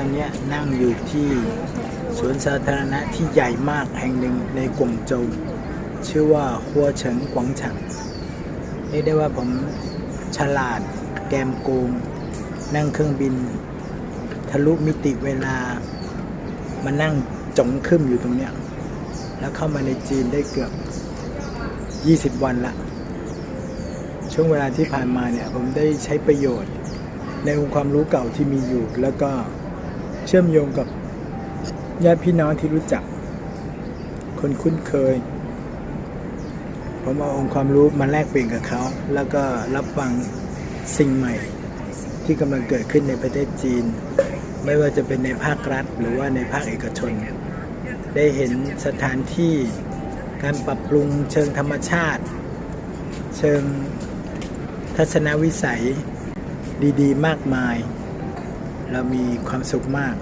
อนนี้นั่งอยู่ที่สวนสาธารณะที่ใหญ่มากแห่งหนึ่งในกวงโจวชื่อว่าหัวเฉิงกวางฉังเรียกได้ว่าผมฉลาดแกมโกง นั่งเครื่องบิน ทะลุมิติเวลา มานั่งจงขึ้นอยู่ตรงเนี้ยแล้วเข้ามาในจีนได้เกือบ 20 วันละ ช่วงเวลาที่ผ่านมาเนี่ย ผมได้ใช้ประโยชน์ ในองค์ความรู้เก่าที่มีอยู่ แล้วก็ เชื่อมโยงกับญาติพี่น้องที่รู้จัก คนคุ้นเคย ผมเอาองค์ความรู้มาแลกเปลี่ยนกับเขา แล้วก็รับฟังสิ่งใหม่ที่กำลังเกิดขึ้นในประเทศจีน ไม่ว่าจะเป็นในภาครัฐ หรือว่าในภาคเอกชน ได้เห็นสถานที่การปรับปรุงเชิงธรรมชาติ เชิงทัศนวิสัยดี ๆ มากมาย เรามีความสุขมาก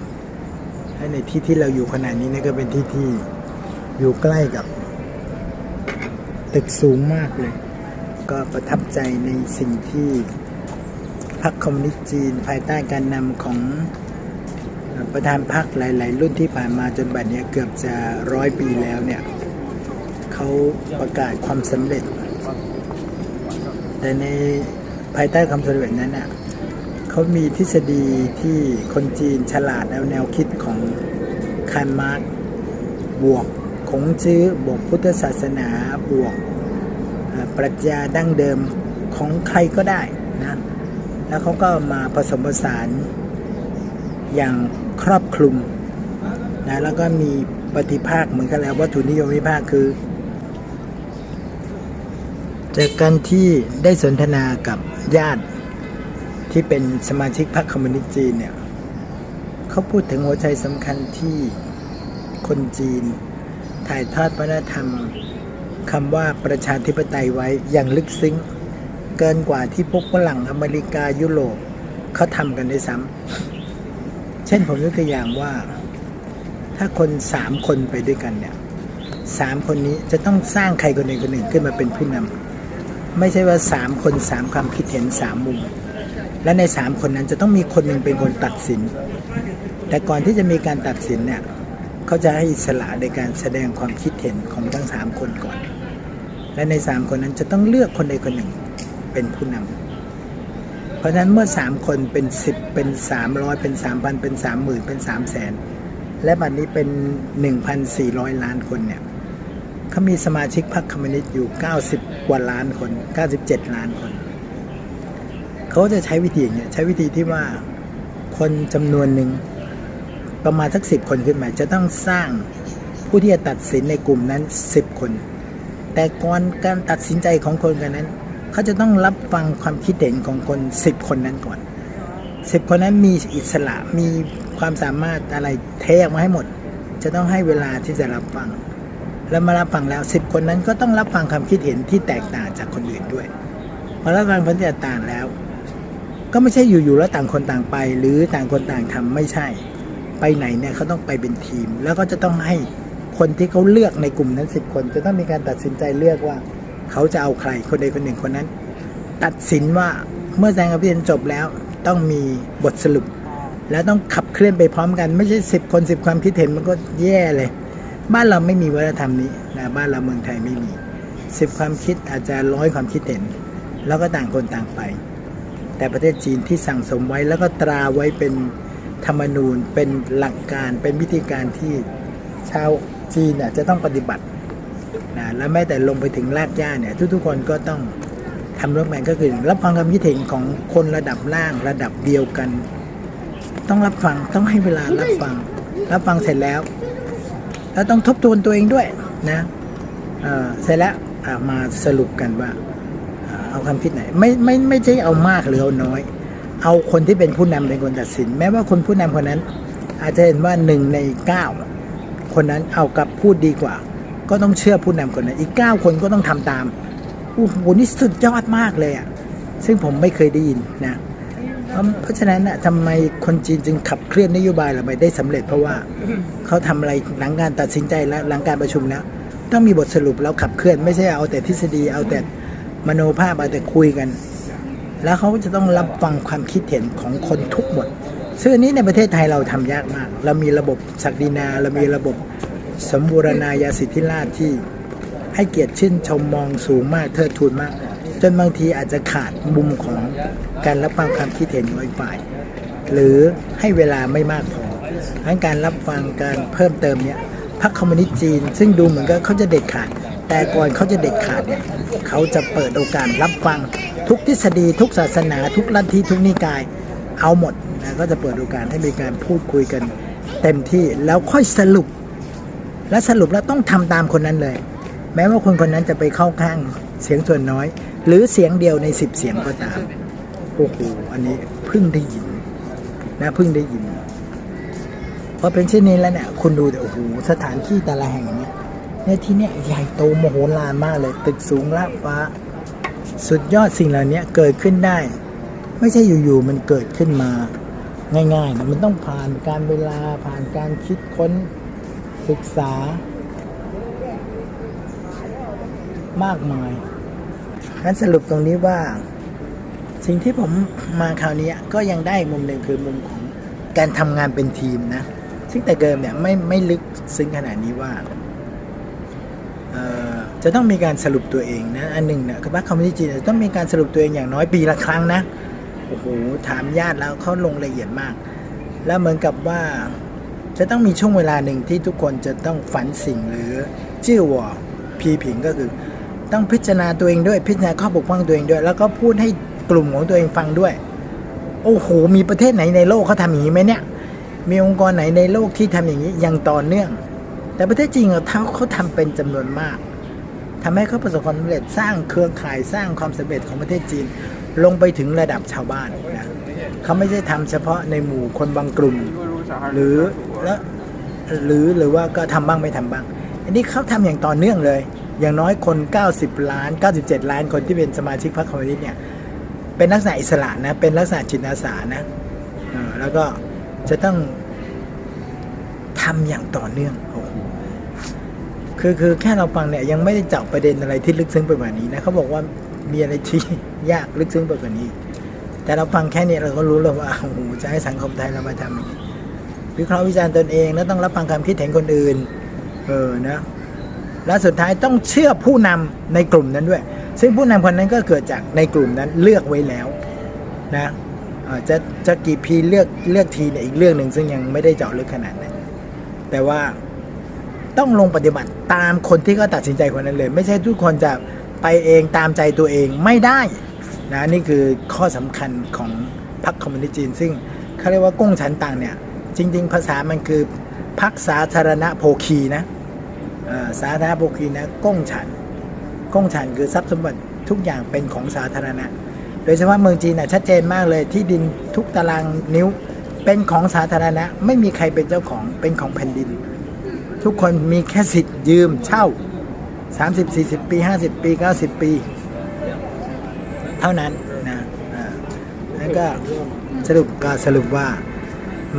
และในที่ที่เราอยู่ขนาดนี้นี่ก็เป็นที่ที่อยู่ใกล้กับ ตึกสูงมากเลย ก็ประทับใจในสิ่งที่พรรคคอมมิวนิสต์จีน ภายใต้การนำของประธานพรรคหลาย ๆ รุ่นที่ผ่านมาจนบัดนี้เกือบจะร้อยปีแล้วเนี่ยเขาประกาศความสำเร็จ แต่ในภายใต้ความสำเร็จนั้นน่ะ เขามีทฤษฎีที่คนจีนฉลาดเอาแนวคิดของคาร์มาร์กบวกคงจื้อบวกพุทธศาสนาบวกปรัชญาดั้งเดิมของใครก็ได้นะแล้วเขาก็มาผสมผสานอย่างครอบคลุมนะแล้วก็มีปฏิภาคเหมือนกันแล้ววัตถุนิยมวิภาคคือ จากการที่ได้สนทนากับญาติ ที่เป็นสมาชิกพรรคคอมมิวนิสต์จีนเนี่ยเขาพูดถึงหัวใจสำคัญที่คนจีน ถ่ายทอดวัฒนธรรมคำว่าประชาธิปไตยไว้อย่างลึกซึ้ง เกินกว่าที่พวกฝรั่งอเมริกายุโรปเขาทำกันได้วยซ้ำเช่นผมยกตัวอย่างว่า ถ้าคนสามคนไปด้วยกันเนี่ยสามคนนี้จะต้องสร้างใครคนหนึ่งคนหนึ่งขึ้นมาเป็นผู้นำไม่ใช่ว่าสามคนสามความคิดเห็นสามมุม และในสามคนนั้นจะต้องมีคนหนึ่งเป็นคนตัดสิน แต่ก่อนที่จะมีการตัดสินเนี่ยเขาจะให้อิสระในการแสดงความคิดเห็นของทั้งสามคนก่อน และในสามคนนั้นจะต้องเลือกคนใดคนหนึ่งเป็นผู้นำเพราะฉะนั้นเมื่อสามคนเป็นสิบเป็นสามร้อยเป็นสามพันเป็นสามหมื่นเป็นสามแสนและบัดนี้เป็นหนึ่งพันสี่ร้อยล้านคนเนี่ยเขามีสมาชิกพรรคคอมมิวนิสต์อยู่ 90 กว่าล้านคน 97 ล้านคน เขาจะใช้วิธีอย่างเงี้ยใช้วิธีที่ว่าคนจำนวนหนึ่งประมาณสักสิบคนขึ้นมา จะต้องสร้างผู้ที่จะตัดสินในกลุ่มนั้น10คน แต่ก่อนการตัดสินใจของคนกันนั้น เขาจะต้องรับฟังความคิดเห็นของคน10คนนั้นก่อน10คนนั้นมีอิสระมีความสามารถอะไรเทออกมาให้หมด จะต้องให้เวลาที่จะรับฟัง แล้วมารับฟังแล้วสิบคนนั้นก็ต้องรับฟังความคิดเห็นที่แตกต่างจากคนอื่นด้วยพอรับฟังความคิดเห็นต่างแล้ว ก็ไม่ใช่อยู่ๆแล้วต่างคนต่างไป หรือต่างคนต่างทำไม่ใช่ ไปไหนเนี่ยเขาต้องไปเป็นทีม แล้วก็จะต้องให้คนที่เขาเลือกในกลุ่มนั้นสิบคน จะต้องมีการตัดสินใจเลือกว่า เขาจะเอาใครคนใดคนหนึ่งคนนั้น ตัดสินว่าเมื่อแสดงความคิดเห็นจบแล้วต้องมีบทสรุป แล้วต้องขับเคลื่อนไปพร้อมกัน ไม่ใช่สิบคนสิบความคิดเห็นมันก็แย่เลย บ้านเราไม่มีวัฒนธรรมนี้นะบ้านเราเมืองไทยไม่มีสิบความคิดอาจจะร้อยความคิดเห็น แล้วก็ต่างคนต่างไป แต่ประเทศจีนที่สั่งสมไว้แล้วก็ตราไว้เป็นธรรมนูญเป็นหลักการเป็นวิธีการที่ชาวจีนน่ะจะต้องปฏิบัตินะแล้วแม้แต่ลงไปถึงรากหญ้าเนี่ยทุกๆคนก็ต้องทำร่วมกันก็คือรับฟังความคิดเห็นของคนระดับล่างระดับเดียวกัน ต้องรับฟังต้องให้เวลารับฟัง รับฟังเสร็จแล้ว แล้วต้องทบทวนตัวเองด้วยนะเออเสร็จแล้วมาสรุปกันว่า เอาความคิดไหนไม่ไม่ไม่ใช่เอามากหรือเอาน้อย เอาคนที่เป็นผู้นำเป็นคนตัดสิน แม้ว่าคนผู้นำคนนั้น อาจจะเห็นว่าหนึ่งในเก้าคนนั้นเอากับพูดดีกว่า ก็ต้องเชื่อผู้นำคนนั้นอีกเก้าคนก็ต้องทำตามโอ้โหนี่สุดยอดมากเลยอะซึ่งผมไม่เคยได้ยินนะเพราะเพราะฉะนั้นน่ะทำไมคนจีนจึงขับเคลื่อนนโยบายเหล่านี้ได้สำเร็จเพราะว่าเขาทำอะไรหลังการตัดสินใจแล้วหลังการประชุมแล้วต้องมีบทสรุปแล้วขับเคลื่อนไม่ใช่เอาแต่ทฤษฎีเอาแต่ มโนภาพเอาแต่คุยกัน แล้วเขาจะต้องรับฟังความคิดเห็นของคนทุกหมด ซึ่งอันนี้ในประเทศไทยเราทำยากมาก เรามีระบบศักดินา เรามีระบบสมบูรณาญาสิทธิราชที่ให้เกียรติชื่นชมมองสูงมากเทิดทูนมาก จนบางทีอาจจะขาดมุมของการรับฟังความคิดเห็นของอีกฝ่าย หรือให้เวลาไม่มากพอทั้งการรับฟังการเพิ่มเติมเนี่ยพรรคคอมมิวนิสต์จีน ซึ่งดูเหมือนกับเขาจะเด็ดขาด แต่ก่อนเขาจะเด็ดขาดเนี่ยเขาจะเปิดโอกาสรับฟังทุกทฤษฎีทุกศาสนา ทุกลัทธิทุกนิกาย เอาหมดนะก็จะเปิดโอกาสให้มีการพูดคุยกันเต็มที่แล้วค่อยสรุป และสรุปแล้วต้องทำตามคนนั้นเลย แม้ว่าคนคนนั้นจะไปเข้าข้างเสียงส่วนน้อย หรือเสียงเดียวในสิบเสียงก็ตามโอ้โหอันนี้เพิ่งได้ยินนะเพิ่งได้ยินพอเป็นเช่นนี้แล้วเนี่ยคุณดูแต่โอ้โหสถานที่แต่ละแห่งเนี่ย เนี่ยที่เนี่ยใหญ่โตโมโหฬารมากเลย ตึกสูงลาดฟ้า สุดยอดสิ่งเหล่านี้เกิดขึ้นได้ ไม่ใช่อยู่ๆมันเกิดขึ้นมา ง่ายๆนะมันต้องผ่านการเวลาผ่านการคิดค้นศึกษา มากมายงั้นสรุปตรงนี้ว่า สิ่งที่ผมมาคราวนี้ก็ยังได้มุมหนึ่งคือมุมของการทำงานเป็นทีมนะ ซึ่งแต่เดิมเนี่ยไม่ไม่ลึกซึ้งขนาดนี้ว่า จะต้องมีการสรุปตัวเองนะอันหนึ่งนี่ยคือว่าคอมมิวนิสต์จีนจะต้องมีการสรุปตัวเองอย่างน้อยปีละครั้งนะโอ้โหถามญาติแล้วเขาลงละเอียดมาก แล้วเหมือนกับว่าจะต้องมีช่วงเวลาหนึ่งที่ทุกคนจะต้องฝันสิ่งหรือชื่อว่าพีผิงก็คือ ต้องพิจารณาตัวเองด้วยพิจารณาข้อบกพร่องตัวเองด้วย แล้วก็พูดให้กลุ่มของตัวเองฟังด้วย โอ้โห มีประเทศไหนในโลกเขาทำอย่างนี้ไหมเนี่ย มีองค์กรไหนในโลกที่ทำอย่างนี้อย่างต่อเนื่อง แต่ประเทศจีนเขาเขาทำเป็นจำนวนมากทำให้เขาประสบความสำเร็จสร้างเครือข่ายสร้างความสำเร็จของประเทศจีนลงไปถึงระดับชาวบ้านนะเขาไม่ใช่ทำเฉพาะในหมู่คนบางกลุ่ม หรือแล้วหรือหรือว่าก็ทำบ้างไม่ทำบ้าง อันนี้เขาทำอย่างต่อเนื่องเลย อย่างน้อยคน 90 ล้าน 97 ล้านคนที่เป็นสมาชิกพรรคคอมมิวนิสต์เนี่ยเป็นลักษณะอิสระนะเป็นลักษณะจิตอาสานะแล้วก็จะต้องทำอย่างต่อเนื่อง คือคือแค่เราฟังเนี่ยยังไม่ได้เจาะประเด็นอะไรที่ลึกซึ้งไปกว่านี้นะเขาบอกว่ามีอะไรที่ยากลึกซึ้งไปกว่านี้ แต่เราฟังแค่นี้เราก็รู้แล้วว่าโอ้โหจะให้สังคมไทยเรามาทำอย่างนี้วิเคราะห์วิจารณ์ตนเองแล้วต้องรับฟังความคิดเห็นคนอื่น เออนะและสุดท้ายต้องเชื่อผู้นำในกลุ่มนั้นด้วย ซึ่งผู้นำคนนั้นก็เกิดจากในกลุ่มนั้นเลือกไว้แล้วนะจะจะกี่พีเลือกเลือกทีเนี่ยอีกเรื่องหนึ่งซึ่งยังไม่ได้เจาะลึกขนาดนั้นแต่ว่า ต้องลงปฏิบัติตามคนที่เขาตัดสินใจคนนั้นเลย ไม่ใช่ทุกคนจะไปเองตามใจตัวเองไม่ได้นะนี่คือข้อสำคัญของพรรคคอมมิวนิสต์จีน ซึ่งเขาเรียกว่าก้งฉันต่างเนี่ย จริง ๆ ภาษามันคือพรรคสาธารณโภคีนะสาธารณบุคคลนะก้งฉันก้งฉันคือทรัพย์สมบัติทุกอย่างเป็นของสาธารณะ โดยเฉพาะเมืองจีนนะชัดเจนมากเลยที่ดินทุกตารางนิ้วเป็นของสาธารณะ ไม่มีใครเป็นเจ้าของเป็นของแผ่นดิน ทุกคนมีแค่สิทธิ์ยืมเช่า 30 40 ปี 50 ปี 90 ปี เท่านั้นนะอ่าแล้วก็สรุปก็สรุปว่า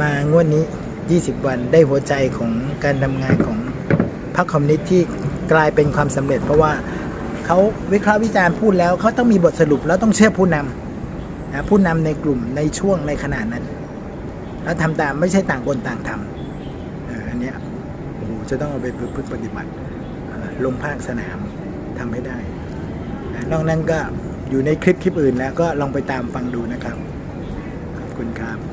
มางวดนี้ 20 วันได้หัวใจของการทำงานของพรรคคอมมิวนิสต์ที่กลายเป็นความสำเร็จ เพราะว่าเขาวิเคราะห์วิจารณ์พูดแล้วเขาต้องมีบทสรุปแล้วต้องเชื่อผู้นำนะผู้นำในกลุ่มในช่วงในขณะนั้น แล้วทำตามไม่ใช่ต่างคนต่างทำเอ่ออันเนี้ยโอ้โห จะต้องเอาไปประพฤติปฏิบัติลงภาคสนามทำให้ได้นะนอกนั้นก็อยู่ในคลิปคลิปอื่นแล้วก็ลองไปตามฟังดูนะครับ ขอบคุณครับ